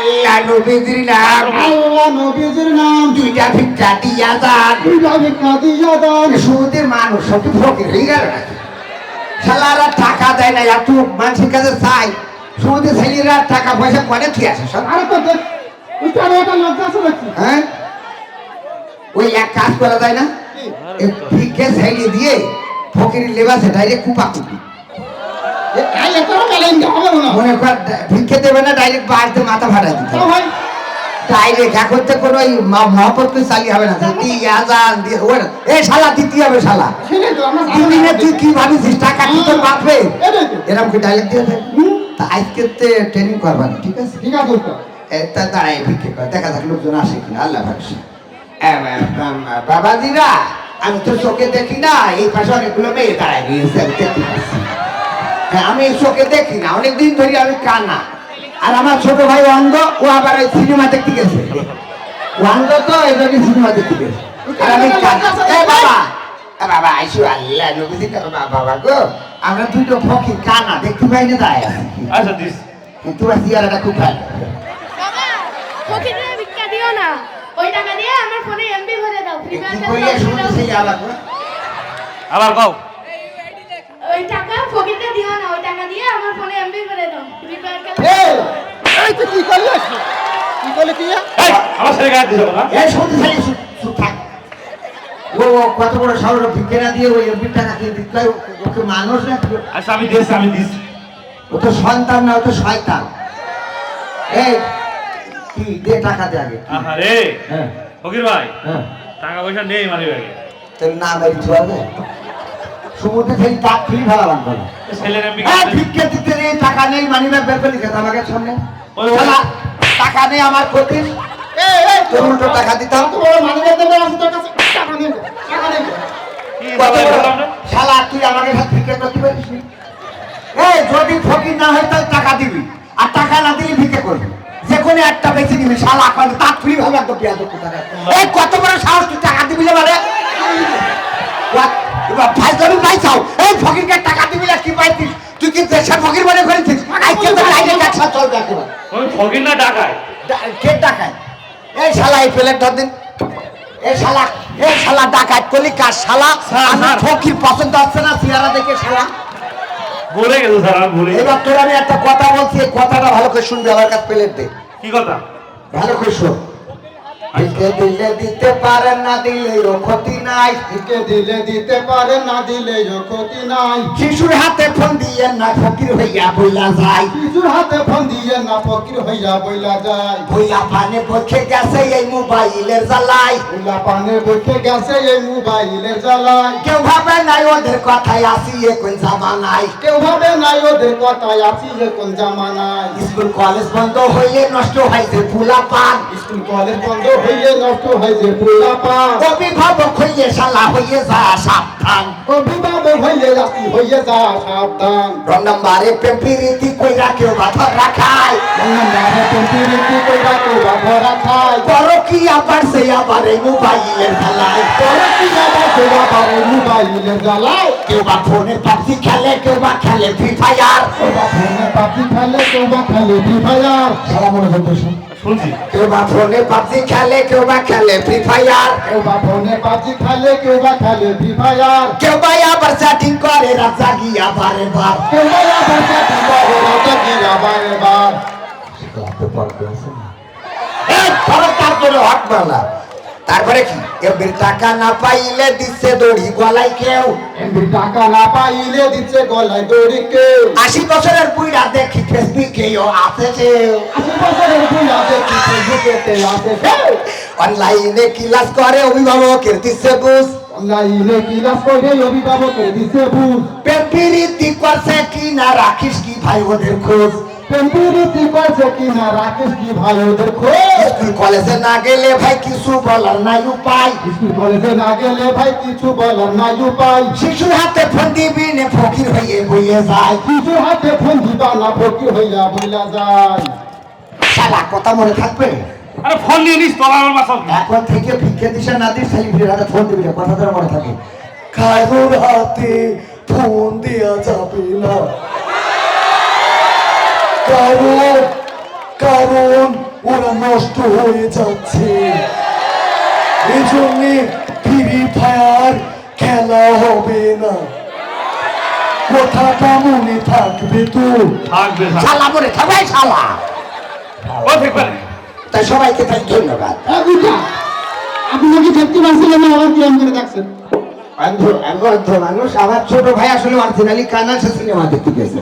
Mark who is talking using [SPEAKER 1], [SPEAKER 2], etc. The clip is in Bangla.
[SPEAKER 1] আল্লাহ নবীজির নাম।
[SPEAKER 2] আল্লাহ নবীজির নাম।
[SPEAKER 1] দুইটা ভিক্ষা দিয়া যান।
[SPEAKER 2] দুইটা ভিক্ষা দিয়া
[SPEAKER 1] সুদের মানুষ সব কি ফকির হয়ে গেল? শালারা টাকা দেয় না এত মানুষের কাছে চাই। সুদের ছেলেরা টাকা পয়সা করে ঠিক আছে সব?
[SPEAKER 2] আরে তো দেখ এটা লজ্জা আছে
[SPEAKER 1] হ্যাঁ? ওই এক কাজ করা যায় না? ভিক্ষে ছেলে দিয়ে ফকির লেবাসে ডাইরেক্ট কুপা কুপি
[SPEAKER 2] এ কাই এত মেলেন যে হবে না
[SPEAKER 1] মনে কর ভিক্ষে দেবে না ডাইরেক্ট বাড়িতে মাথা ফাটা দিতে ডাইরেক্ট এখন তো কোনো মহব্বত করে চালিয়ে হবে না। দি আজান দিয়ে এ শালা দিতে হবে শালা।
[SPEAKER 2] ছেলে তো
[SPEAKER 1] তুই কি ভাবিছিস টাকা কি তোর বাপে এরকম কি ডাইরেক্ট দিয়ে তা আজকে ট্রেনিং করবা না ঠিক আছে?
[SPEAKER 2] ঠিক আছে
[SPEAKER 1] তা দাঁড়াই ভিক্ষে কর। দেখা যাক লোকজন আসে কিনা। আল্লাহ বাবাজিরা আমি তো চোখে দেখি না এই পাশে অনেকগুলো মেয়ে দাঁড়ায় গিয়েছে আমি দেখতে পাচ্ছি। হ্যাঁ আমি চোখে দেখি না অনেকদিন ধরে আমি কানা। আর আমার ছোট ভাই অন্ধ ও আবার ওই সিনেমা দেখতে গেছে। ও অন্ধ তো এই জন্য সিনেমা দেখতে গেছে। আর আমি বাবা এ বাবা আইসু আল্লাহ নবীজি বাবা বাবা গো। আমরা দুটো ফকির কানা দেখতে পাই না
[SPEAKER 3] আচ্ছা দিস।
[SPEAKER 1] তোমার চেয়ারটা খুব ভালো।
[SPEAKER 4] বাবা ভিক্ষা দিও না। ওই টাকা দিয়ে আমার ফোনে এমবি ভরে দাও। ফ্রি
[SPEAKER 1] কি আবার গো?
[SPEAKER 3] আবার কও।
[SPEAKER 4] ওই টাকা ফকিরকে দিও না ওই টাকা দিয়ে আমার ফোনে এমবি ভরে দাও। ফ্রি
[SPEAKER 2] এই এই তুই কি করলি কি করলি কি
[SPEAKER 3] এই আমার ছেলে গায়ে দিছো না।
[SPEAKER 1] এই শুনতেছি চুপ চুপ থাক। ও ও কত বড় শহর ভিক্ষে দিয়ে ওই এমপি টাকা দিয়ে দিতে ওকে মানুষ না
[SPEAKER 3] আচ্ছা আমি আমি
[SPEAKER 1] ও তো সন্তান না ও তো শয়তান। এই কি দে টাকা দে আগে
[SPEAKER 3] আহা
[SPEAKER 1] হ্যাঁ।
[SPEAKER 3] ফকির ভাই
[SPEAKER 1] হ্যাঁ।
[SPEAKER 3] টাকা পয়সা নেই মানি ব্যাগে
[SPEAKER 1] নাম এই চলবে সমুদ্রে সেই টাক ফ্রি ভাড়া বানবো না। হ্যাঁ ভিক্ষে দিতে নেই টাকা নেই মানি ব্যাগ বের করে দাও আমাকে সামনে। টাকা নেই আমার ক্ষতি। উল্টো টাকা দিতাম শালা তুই আমাকে সাথে ভিক্ষা করতে পারিস এই যদি ফকির না হয় তাহলে টাকা দিবি। আর টাকা না দিলে ভিক্ষা করবি। যে কোনো একটা বেশি দিবি শালা করে তার ফ্রি ভাবে একদম পেঁয়াজ এই কত বড় সাহস তুই টাকা দিবি না মানে? চাও। এই ফকিরকে টাকা দিবি না কি পাইছিস? তুই কি দেশের ফকির মনে করেছিস? আজকে তো লাইনে ব্যবসা চলবে একেবারে
[SPEAKER 3] ওই ফকির না ডাকায়?
[SPEAKER 1] কে ডাকায়? এই শালা এই প্লেট ধর দিন। এই শালা এই শালা কার শালা? আমি। ফকির পছন্দ হচ্ছে না চেহারা দেখে শালা।
[SPEAKER 3] স্যার আমি ভুলে
[SPEAKER 1] এবার তোর আমি একটা কথা বলছি এই কথাটা ভালো করে শুনবি আমার কাছে প্লেট দে।
[SPEAKER 3] কি কথা?
[SPEAKER 1] ভালো করে শোন। দিতে দিলে দিতে পারে না দিলে ক্ষতি নাই।
[SPEAKER 2] দিতে দিলে দিতে পারে না দিলে ক্ষতি নাই।
[SPEAKER 1] শিশুর হাতে ফোন দিয়ে না ফকির হইয়া বইলা যায়।
[SPEAKER 2] কিছুর হাতে ফোন দিয়ে না ফকির হইয়া বইলা যায়।
[SPEAKER 1] বইলা পানে পক্ষে গেছে এই মোবাইলের জ্বালাই
[SPEAKER 2] উল্লা পানে বসে গেছে এই মোবাইলের জ্বালায়।
[SPEAKER 1] কেউ ভাবে নাই ওদের কথায় আসি এখন জামানায়।
[SPEAKER 2] কেউ ভাবে নাই ওদের কথায় যে কোন জামানায়।
[SPEAKER 1] স্কুল কলেজ বন্ধ হইলে নষ্ট হয়েছে ফুলা পান
[SPEAKER 2] স্কুল কলেজ বন্ধ হইলে নষ্ট হয়েছে পুরা পা
[SPEAKER 1] অভিভাবক হইলে শালা হইয়ে যা সাবধান।
[SPEAKER 2] অভিভাবক হইলে রাতি হইয়ে যা সাবধান।
[SPEAKER 1] রং নাম্বারে পেম্পিরিতি কইরা কেউ বাধা রাখায়।
[SPEAKER 2] নামে পন্থীরীতি কইরা কেউ বাধা খায়
[SPEAKER 1] বড় কি আবার সে আবার এই মোবাইলের খেলায়
[SPEAKER 2] পরে কি বাবা সেবা পারে মোবাইলের জ্বালায়?
[SPEAKER 1] কেউ বা ফোনে পাবজি খেলে কেউ বা খেলে ফ্রি ফায়ার
[SPEAKER 2] কেউ বা ফোনে পাখি খেলে কেউ বা খেলে ফ্রি ফায়ার
[SPEAKER 1] সারা মনে
[SPEAKER 3] শুনছি
[SPEAKER 1] কেউ বা ফোনে পাবজি খেলে কেউ বা খেলে ফ্রি ফায়ার
[SPEAKER 2] কেউ বা ফোনে পাখি খেলে কেউ বা খেলে ফ্রি ফায়ার
[SPEAKER 1] কেউ বা আবার চ্যাটিং করে রাত জাগিয়া বারে বার।
[SPEAKER 2] কেউ বা আবার করে রাজা
[SPEAKER 1] এই, মারলা তারপরে কি? এবার টাকা না পাইলে দিচ্ছে দড়ি গলায় কেউ।
[SPEAKER 2] এমনি টাকা না পাইলে দিচ্ছে গলায় দড়ি কেউ।
[SPEAKER 1] আশি বছরের বুইরা দেখি ফেসবুকে আছে কেউ
[SPEAKER 2] আশি বছরের বুড়া দেখি ফেসবুকেতে আছে
[SPEAKER 1] অনলাইনে ক্লাস করে অভিভাবকের দিচ্ছে বুঝ।
[SPEAKER 2] অনলাইনে ক্লাস করে অভিভাবকের দিচ্ছে বুঝ।
[SPEAKER 1] পেম্পিরিতি করছে কি না রাখিস কি ভাই ওদের খোঁজ?
[SPEAKER 2] পেম্পিরিতি করছে কিনা রাকেশ কি ভাই ওদের খোঁজ?
[SPEAKER 1] স্কুল কলেজে না গেলে ভাই কিছু বলার নাই উপায়।
[SPEAKER 2] স্কুল কলেজে না গেলে ভাই কিছু বলার নাই উপায়।
[SPEAKER 1] শিশুর হাতে ফোন দিবি নে ফকির হয়ে বইয়ে যায়।
[SPEAKER 2] কিছু হাতে ফোন দিবা না ফকির হইয়া বইলা যায়।
[SPEAKER 1] শালা কথা মনে থাকবে?
[SPEAKER 3] আরে ফোন নিয়ে নিস তোলা আমার মাসল
[SPEAKER 1] এখন থেকে ভিক্ষে দিশা না দিস সেলিব্রিটির হাতে ফোন দিবি কথা ধরে মনে থাকে কারোর হাতে ফোন দেওয়া যাবে না। কারও
[SPEAKER 5] কারণ ওরা নষ্ট হয়ে যাচ্ছে। এই জন্যে ফ্রি ফায়ার খেলা হবে না। কথাটা মনে থাকবে তো।
[SPEAKER 3] থাকবে
[SPEAKER 1] শালা মরে সবাই শালা।
[SPEAKER 3] ও দেখবেন
[SPEAKER 1] তাই সবাইকে তাই ধন্যবাদ।
[SPEAKER 5] আপনি কি দেখতে পাচ্ছিলেন আবার কিরম করে দেখছেন?
[SPEAKER 1] অন্ধ অন্ধ মানুষ। আমার ছোট ভাই আসলে অরিজিনালি কানাল সিনেমা দেখতে গেছে।